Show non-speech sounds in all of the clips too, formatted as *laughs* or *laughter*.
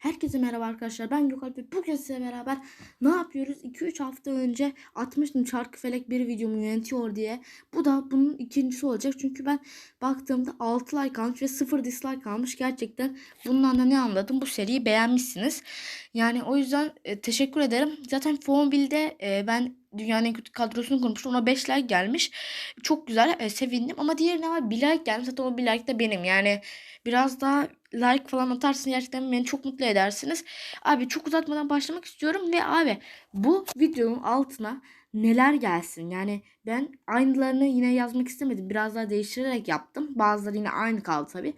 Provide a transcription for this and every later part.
Herkese merhaba arkadaşlar. Ben Gökalp ve bugün size beraber ne yapıyoruz? 2-3 hafta önce atmıştım çarkı felek bir videomu yönetiyor diye. Bu da bunun ikincisi olacak. Çünkü ben baktığımda 6 like almış ve 0 dislike almış. Gerçekten bundan da ne anladım? Bu seriyi beğenmişsiniz. Yani o yüzden e, teşekkür ederim. Zaten Formville'de e, ben dünyanın en kötü kadrosunu kurmuştum. Ona 5 like gelmiş. Çok güzel e, sevindim. Ama diğerine var 1 like gelmiş. Zaten o 1 like de benim. Yani biraz daha like falan atarsın gerçekten beni çok mutlu edersiniz. Abi çok uzatmadan başlamak istiyorum ve abi bu videonun altına neler gelsin yani ben aynılarını yine yazmak istemedim biraz daha değiştirerek yaptım bazıları yine aynı kaldı tabi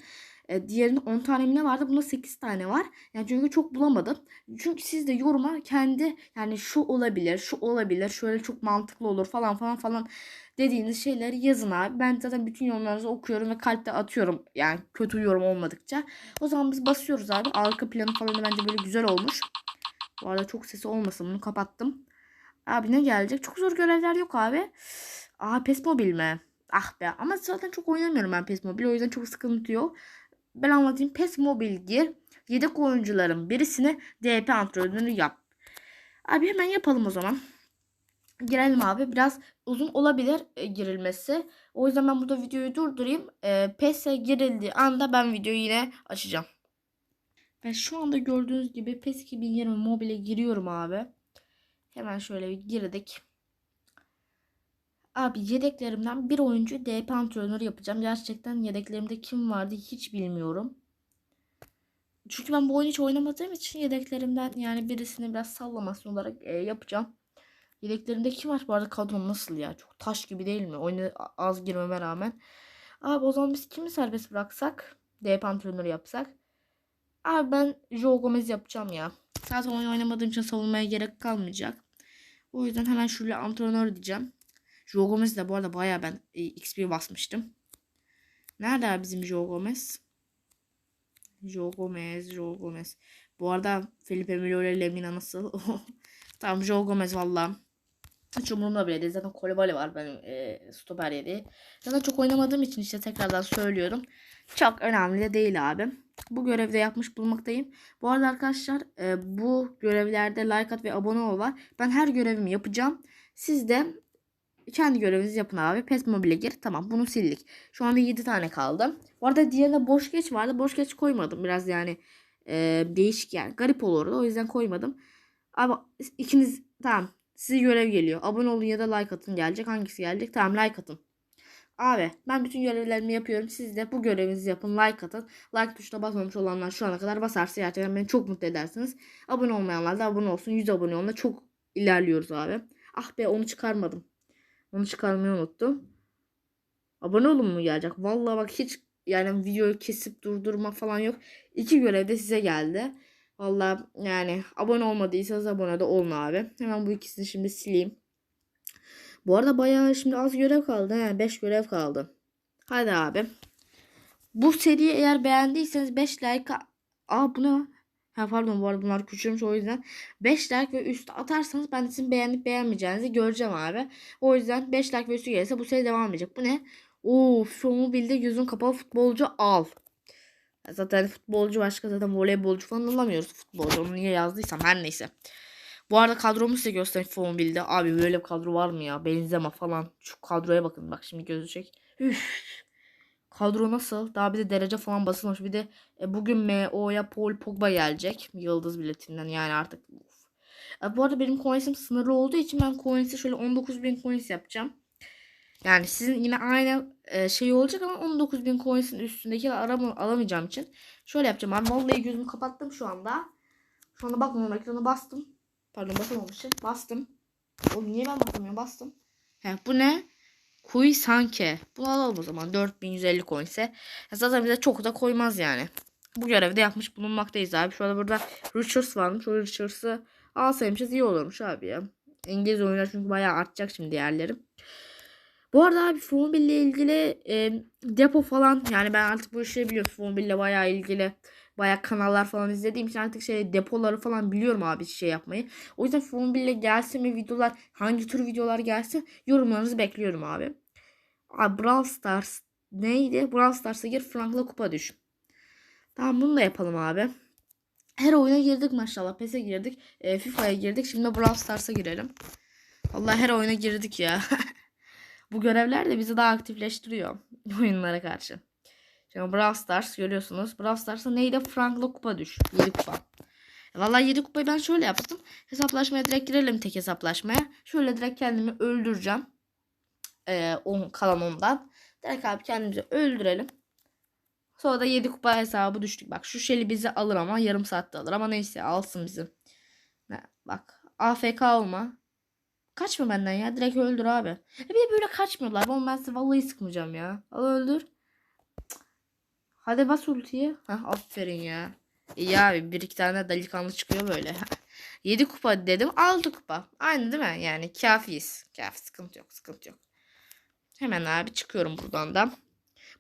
e, diğerinde 10 tane mi ne vardı bunda 8 tane var yani çünkü çok bulamadım çünkü siz de yoruma kendi yani şu olabilir şu olabilir şöyle çok mantıklı olur falan falan falan dediğiniz şeyleri yazın abi. Ben zaten bütün yorumlarınızı okuyorum ve kalpte atıyorum. Yani kötü yorum olmadıkça. O zaman biz basıyoruz abi. Arka planı falan da bence böyle güzel olmuş. Bu arada çok sesi olmasın bunu kapattım. Abi ne gelecek? Çok zor görevler yok abi. Aa PES Mobil mi? Ah be ama zaten çok oynamıyorum ben PES Mobil. O yüzden çok sıkıntı yok. Ben anlatayım. PES Mobil gir. Yedek oyuncuların birisine DP antrenörü yap. Abi hemen yapalım o zaman girelim abi. Biraz uzun olabilir e, girilmesi. O yüzden ben burada videoyu durdurayım. E, PES'e girildiği anda ben videoyu yine açacağım. Ve şu anda gördüğünüz gibi PES 2020 mobile giriyorum abi. Hemen şöyle bir girdik. Abi yedeklerimden bir oyuncu DP antrenörü yapacağım. Gerçekten yedeklerimde kim vardı hiç bilmiyorum. Çünkü ben bu oyunu hiç oynamadığım için yedeklerimden yani birisini biraz sallamasyon olarak e, yapacağım. Yedeklerinde kim var bu arada kadrom nasıl ya? Çok taş gibi değil mi? Oyuna az girmeme rağmen. Abi o zaman biz kimi serbest bıraksak? DP antrenörü yapsak. Abi ben Joe Gomez yapacağım ya. Zaten oyun oynamadığım için savunmaya gerek kalmayacak. O yüzden hemen şöyle antrenör diyeceğim. Joe Gomez de bu arada baya ben e, XP basmıştım. Nerede bizim Joe Gomez? Joe Gomez, Joe Gomez. Bu arada Felipe Melo ile Lemina nasıl? *laughs* tamam Joe Gomez valla. Hiç umurumda bile değil. Zaten Kolibali var benim e, stoper yedi. Zaten çok oynamadığım için işte tekrardan söylüyorum. Çok önemli de değil abi. Bu görevde yapmış bulmaktayım. Bu arada arkadaşlar e, bu görevlerde like at ve abone ol var. Ben her görevimi yapacağım. Siz de kendi görevinizi yapın abi. PES Mobile gir. Tamam bunu sildik. Şu anda 7 tane kaldı. Bu arada diğerinde boş geç vardı. Boş geç koymadım. Biraz yani e, değişik yani. Garip olurdu. O yüzden koymadım. Ama ikiniz tamam Size görev geliyor. Abone olun ya da like atın gelecek. Hangisi gelecek? Tamam like atın. Abi ben bütün görevlerimi yapıyorum. Siz de bu görevinizi yapın. Like atın. Like tuşuna basmamış olanlar şu ana kadar basarsa gerçekten beni çok mutlu edersiniz. Abone olmayanlar da abone olsun. 100 abone olun çok ilerliyoruz abi. Ah be onu çıkarmadım. Onu çıkarmayı unuttum. Abone olun mu gelecek? Vallahi bak hiç yani videoyu kesip durdurma falan yok. İki görev de size geldi. Valla yani abone olmadıysanız abone de olun abi. Hemen bu ikisini şimdi sileyim. Bu arada bayağı şimdi az görev kaldı. He, 5 görev kaldı. Hadi abi. Bu seriyi eğer beğendiyseniz 5 like Aa bu ne? Ha pardon bu arada bunlar küçülmüş o yüzden 5 like ve üstü atarsanız ben sizin beğenip beğenmeyeceğinizi göreceğim abi. O yüzden 5 like ve üstü gelirse bu seri devam edecek. Bu ne? Oo şu mobilde yüzün kapalı futbolcu al. Zaten futbolcu başka zaten voleybolcu falan alamıyoruz futbolcu. Onu niye yazdıysam her neyse. Bu arada kadromu size göstereyim Formbil'de. Abi böyle bir kadro var mı ya? Benzema falan. Şu kadroya bakın. Bak şimdi gözecek. Üf. Kadro nasıl? Daha bir de derece falan basılmış. Bir de e, bugün MO'ya Paul Pogba gelecek. Yıldız biletinden yani artık. E, bu arada benim coins'im sınırlı olduğu için ben coins'i şöyle 19.000 coins yapacağım. Yani sizin yine aynı e, şey olacak ama 19.000 coins'in üstündeki arama, alamayacağım için şöyle yapacağım. Ben vallahi gözümü kapattım şu anda. Şu anda bakmıyorum ekrana bastım. Pardon basamamışım. Bastım. Oğlum niye ben basamıyorum? Bastım. He, bu ne? Kuy sanke. Bunu alalım o zaman. 4150 coins'e. Zaten bize çok da koymaz yani. Bu görevi de yapmış bulunmaktayız abi. Şu anda burada Richards varmış. O Richards'ı alsaymışız iyi olurmuş abi ya. İngiliz oyunlar çünkü bayağı artacak şimdi değerlerim. Bu arada abi Formula ile ilgili e, depo falan yani ben artık bu işleri biliyorum. Formula ile bayağı ilgili bayağı kanallar falan izlediğim için artık şey depoları falan biliyorum abi şey yapmayı. O yüzden Formula ile gelsin mi videolar hangi tür videolar gelsin yorumlarınızı bekliyorum abi. Abi Brawl Stars neydi? Brawl Stars'a gir Frank'la kupa düş. Tamam bunu da yapalım abi. Her oyuna girdik maşallah. PES'e girdik. E, FIFA'ya girdik. Şimdi Brawl Stars'a girelim. Vallahi her oyuna girdik ya. *laughs* Bu görevler de bizi daha aktifleştiriyor *laughs* oyunlara karşı. Şimdi Brawl Stars görüyorsunuz. Brawl Stars'a neydi? Frank'la kupa düş. 7 kupa. E, Vallahi 7 kupayı ben şöyle yaptım. Hesaplaşmaya direkt girelim tek hesaplaşmaya. Şöyle direkt kendimi öldüreceğim. Ee, on, kalan ondan. Direkt abi kendimizi öldürelim. Sonra da 7 kupa hesabı düştük. Bak şu şeli bizi alır ama yarım saatte alır. Ama neyse alsın bizi. Bak AFK olma. Kaçma benden ya. Direkt öldür abi. E bir de böyle kaçmıyorlar. Oğlum ben size vallahi sıkmayacağım ya. Al öldür. Hadi bas ultiyi. Hah aferin ya. İyi abi bir iki tane delikanlı çıkıyor böyle. *laughs* 7 kupa dedim 6 kupa. Aynı değil mi? Yani kafiyiz. Kafi sıkıntı yok sıkıntı yok. Hemen abi çıkıyorum buradan da.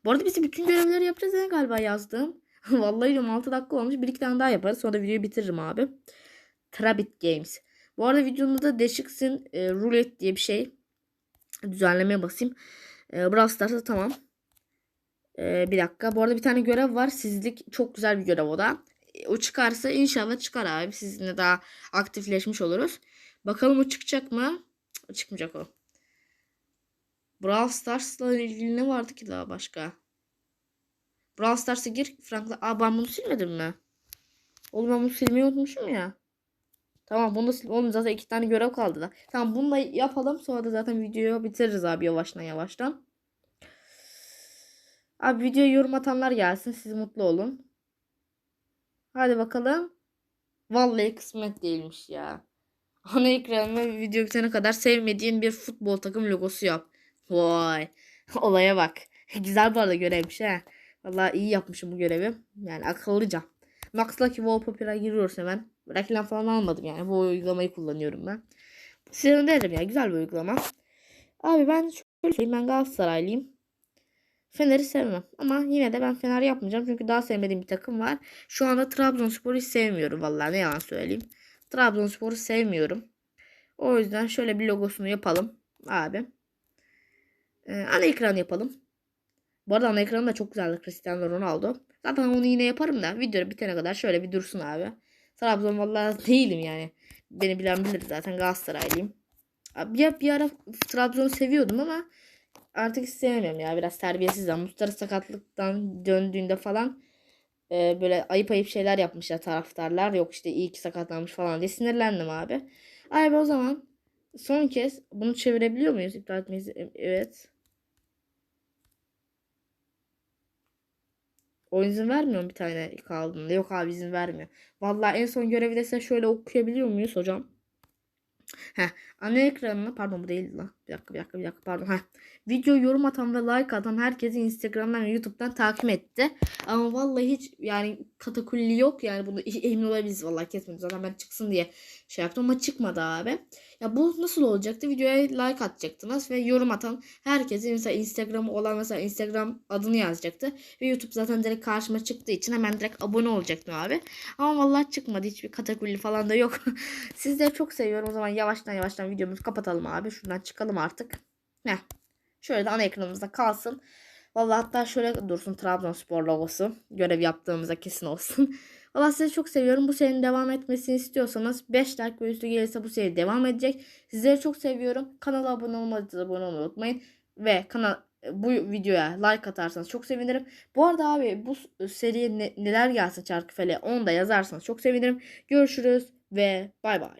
Bu arada biz bütün görevleri yapacağız ya galiba yazdım. *laughs* Vallahi diyorum 6 dakika olmuş. Bir iki tane daha yaparız. Sonra da videoyu bitiririm abi. Trabit Games. Bu arada videomda da Deşiksin e, Roulette diye bir şey. Düzenlemeye basayım. E, Brawl Stars'ta tamam. E, bir dakika. Bu arada bir tane görev var. Sizlik çok güzel bir görev o da. E, o çıkarsa inşallah çıkar abi. Sizinle daha aktifleşmiş oluruz. Bakalım o çıkacak mı? Çıkmayacak o. Brawl Stars'la ilgili ne vardı ki daha başka? Brawl Stars'a gir Frank'la. Aa ben bunu silmedim mi? Oğlum ben bunu silmeyi unutmuşum ya. Tamam bunu da sil. Oğlum zaten iki tane görev kaldı da. Tamam bunu da yapalım. Sonra da zaten videoyu bitiririz abi yavaştan yavaştan. Abi videoya yorum atanlar gelsin. Siz mutlu olun. Hadi bakalım. Vallahi kısmet değilmiş ya. *laughs* Ana ekranıma video bitene kadar sevmediğin bir futbol takım logosu yap. Vay. *laughs* Olaya bak. *laughs* Güzel bu arada görevmiş ha. Vallahi iyi yapmışım bu görevi. Yani akıllıca. Max Lucky Wallpaper'a giriyoruz hemen. Reklam falan almadım yani. Bu uygulamayı kullanıyorum ben. Size derim ya. Güzel bir uygulama. Abi ben şöyle söyleyeyim. Ben Galatasaraylıyım. Fener'i sevmem. Ama yine de ben Fener yapmayacağım. Çünkü daha sevmediğim bir takım var. Şu anda Trabzonspor'u hiç sevmiyorum. Vallahi ne yalan söyleyeyim. Trabzonspor'u sevmiyorum. O yüzden şöyle bir logosunu yapalım. Abi. Ee, ana ekran yapalım. Bu arada ana ekranı da çok güzeldi Cristiano Ronaldo. Zaten onu yine yaparım da video bitene kadar şöyle bir dursun abi. Trabzon vallahi *laughs* değilim yani. Beni bilen bilir zaten Galatasaraylıyım. Abi ya bir ara Trabzon'u seviyordum ama artık sevmiyorum ya. Biraz terbiyesiz. Mustafa sakatlıktan döndüğünde falan e, böyle ayıp ayıp şeyler yapmışlar taraftarlar. Yok işte iyi ki sakatlanmış falan diye sinirlendim abi. Abi o zaman son kez bunu çevirebiliyor muyuz? İptal etmeyiz. Evet. O izin vermiyor mu bir tane kaldığında? Yok abi izin vermiyor. Vallahi en son görevi de şöyle okuyabiliyor muyuz hocam? Heh, ana ekranına pardon bu değil lan. Bir dakika bir dakika bir dakika pardon. Heh. Video yorum atan ve like atan herkesi Instagram'dan ve YouTube'dan takip etti. Ama vallahi hiç yani katakulli yok yani bunu *laughs* emin olabiliriz vallahi kesmedim. Zaten ben çıksın diye şey yaptım ama çıkmadı abi. Ya bu nasıl olacaktı? Videoya like atacaktınız ve yorum atan herkesi mesela Instagram'ı olan mesela Instagram adını yazacaktı. Ve YouTube zaten direkt karşıma çıktığı için hemen direkt abone olacaktım abi. Ama vallahi çıkmadı. Hiçbir katakulli falan da yok. *laughs* Sizleri çok seviyorum. O zaman yavaştan yavaştan videomuzu kapatalım abi. Şuradan çıkalım artık. Ne? Şöyle de ana ekranımızda kalsın. Vallahi hatta şöyle dursun Trabzonspor logosu. Görev yaptığımıza kesin olsun. *laughs* Valla sizi çok seviyorum. Bu serinin devam etmesini istiyorsanız 5 like ve üstü gelirse bu seri devam edecek. Sizleri çok seviyorum. Kanala abone olmadıysanız abone olmayı unutmayın. Ve kanal bu videoya like atarsanız çok sevinirim. Bu arada abi bu seriye ne, neler gelsin Çarkıfel'e onu da yazarsanız çok sevinirim. Görüşürüz ve bay bay.